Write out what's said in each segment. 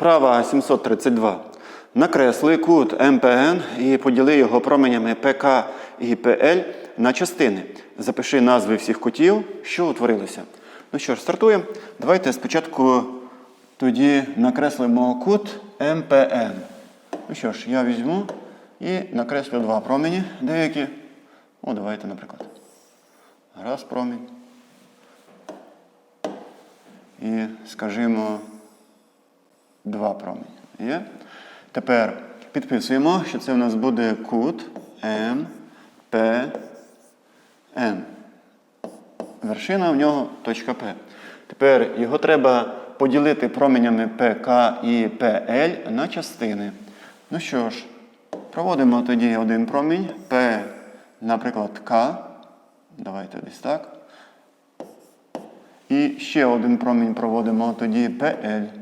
Вправа 732. Накресли кут МПН і поділи його променями ПК і ПЛ на частини. Запиши назви всіх кутів, що утворилися. Ну що ж, стартуємо. Давайте спочатку тоді накреслимо кут МПН. Ну що ж, я візьму і накреслю два промені деякі. О, давайте, наприклад. Раз промінь. І скажімо два промені. Є? Тепер підписуємо, що це в нас буде кут М, П, Н. Вершина в нього точка П. Тепер його треба поділити променями ПК і ПЛ на частини. Ну що ж, проводимо тоді один промінь П, наприклад, К. Давайте десь так. І ще один промінь проводимо тоді PL.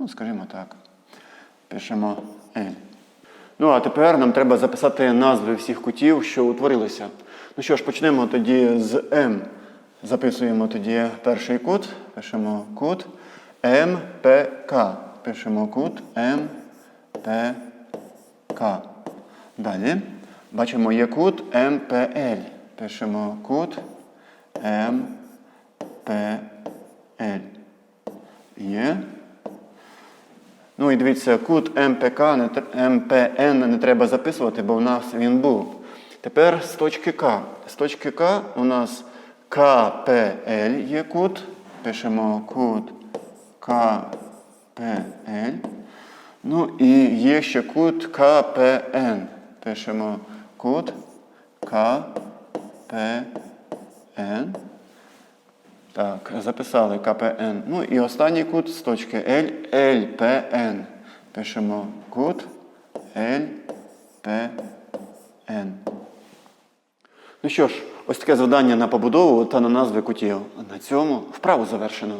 Ну, скажімо так. Пишемо L. Ну, а тепер нам треба записати назви всіх кутів, що утворилися. Ну що ж, почнемо тоді з М. Записуємо тоді перший кут. Пишемо кут МПК. Пишемо кут МПК. Далі. Бачимо, є кут МПЛ. Пишемо кут МПЛ. Є. Ну і дивіться, кут МПК, МПН не треба записувати, бо в нас він був. Тепер з точки К. З точки К у нас КПЛ є кут. Пишемо кут КПЛ. Ну і є ще кут КПН. Пишемо кут КПН. Так, записали КПН. Ну і останній кут з точки L, ЛПН. Пишемо кут ЛПН. Ну що ж, ось таке завдання на побудову та на назви кутів. На цьому вправу завершено.